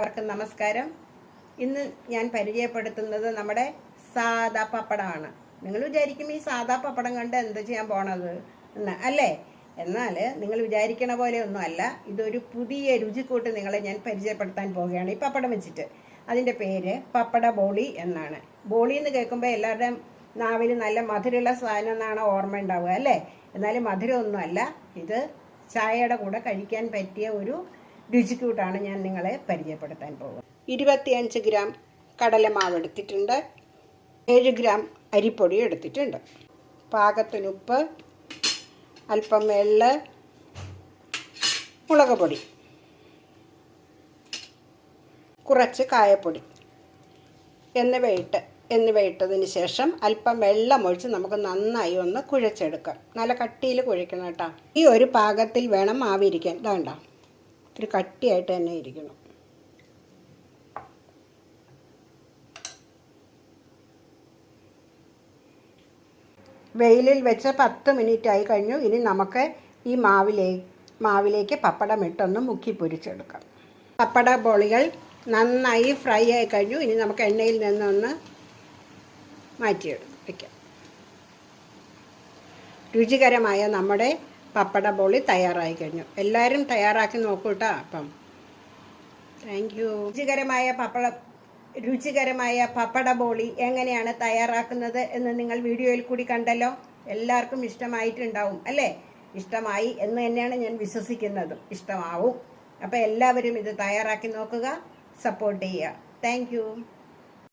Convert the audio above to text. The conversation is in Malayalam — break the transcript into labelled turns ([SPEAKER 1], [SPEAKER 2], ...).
[SPEAKER 1] എല്ലാവർക്കും നമസ്കാരം. ഇന്ന് ഞാൻ പരിചയപ്പെടുത്തുന്നത് നമ്മുടെ സാദാ പപ്പടമാണ്. നിങ്ങൾ വിചാരിക്കും ഈ സാദാ പപ്പടം കണ്ട് എന്ത് ചെയ്യാൻ പോണത് എന്ന് അല്ലേ? എന്നാൽ നിങ്ങൾ വിചാരിക്കണ പോലെ ഒന്നും അല്ല. ഇതൊരു പുതിയ രുചിക്കൂട്ട് നിങ്ങളെ ഞാൻ പരിചയപ്പെടുത്താൻ പോവുകയാണ് ഈ പപ്പടം വെച്ചിട്ട്. അതിന്റെ പേര് പപ്പട ബോളി എന്നാണ്. ബോളി എന്ന് കേൾക്കുമ്പോൾ എല്ലാവരുടെയും നാവിൽ നല്ല മധുരമുള്ള സാധനം എന്നാണ് ഓർമ്മ ഉണ്ടാവുക അല്ലേ? എന്നാലും മധുരമൊന്നുമല്ല ഇത് ചായയുടെ കൂടെ കഴിക്കാൻ പറ്റിയ ഒരു രുചിക്കൂട്ടാണ് ഞാൻ നിങ്ങളെ പരിചയപ്പെടുത്താൻ പോകുന്നത്. ഇരുപത്തിയഞ്ച് ഗ്രാം കടലമാവ് എടുത്തിട്ടുണ്ട്. ഏഴ് ഗ്രാം അരിപ്പൊടി എടുത്തിട്ടുണ്ട്. പാകത്തിന് ഉപ്പ് അല്പം എൾ മുളക് പൊടി കുറച്ച് കായപ്പൊടി എന്നിവയിട്ട് എന്നിവയിട്ടതിന് ശേഷം അല്പം വെള്ളം ഒഴിച്ച് നമുക്ക് നന്നായി ഒന്ന് കുഴച്ചെടുക്കാം. നല്ല കട്ടിയിൽ കുഴയ്ക്കണം കേട്ടോ. ഈ ഒരു പാകത്തിൽ വേണം മാവിരിക്കാൻ ഇതാണ്ട ഇത്തിരി കട്ടിയായിട്ട് തന്നെ ഇരിക്കണം. വെയിലിൽ വെച്ച് പത്ത് മിനിറ്റ് ആയി കഴിഞ്ഞു. ഇനി നമുക്ക് ഈ മാവിലേ മാവിലേക്ക് പപ്പടം ഇട്ടൊന്ന് മുക്കി പൊരിച്ചെടുക്കാം. പപ്പട ബോളികൾ നന്നായി ഫ്രൈ ആയി കഴിഞ്ഞു. ഇനി നമുക്ക് എണ്ണയിൽ നിന്നൊന്ന് മാറ്റിയെടുക്കാം. വയ്ക്കാം രുചികരമായ നമ്മുടെ പപ്പട ബോളി തയ്യാറായി കഴിഞ്ഞു. എല്ലാവരും തയ്യാറാക്കി നോക്കൂട്ടാ അപ്പം. താങ്ക് യു രുചികരമായ പപ്പട രുചികരമായ പപ്പട ബോളി എങ്ങനെയാണ് തയ്യാറാക്കുന്നത് എന്ന് നിങ്ങൾ വീഡിയോയിൽ കൂടി കണ്ടല്ലോ. എല്ലാവർക്കും ഇഷ്ടമായിട്ടുണ്ടാവും അല്ലേ? ഇഷ്ടമായി എന്ന് തന്നെയാണ് ഞാൻ വിശ്വസിക്കുന്നത്. ഇഷ്ടമാവും. അപ്പം എല്ലാവരും ഇത് തയ്യാറാക്കി നോക്കുക സപ്പോർട്ട് ചെയ്യുക. താങ്ക്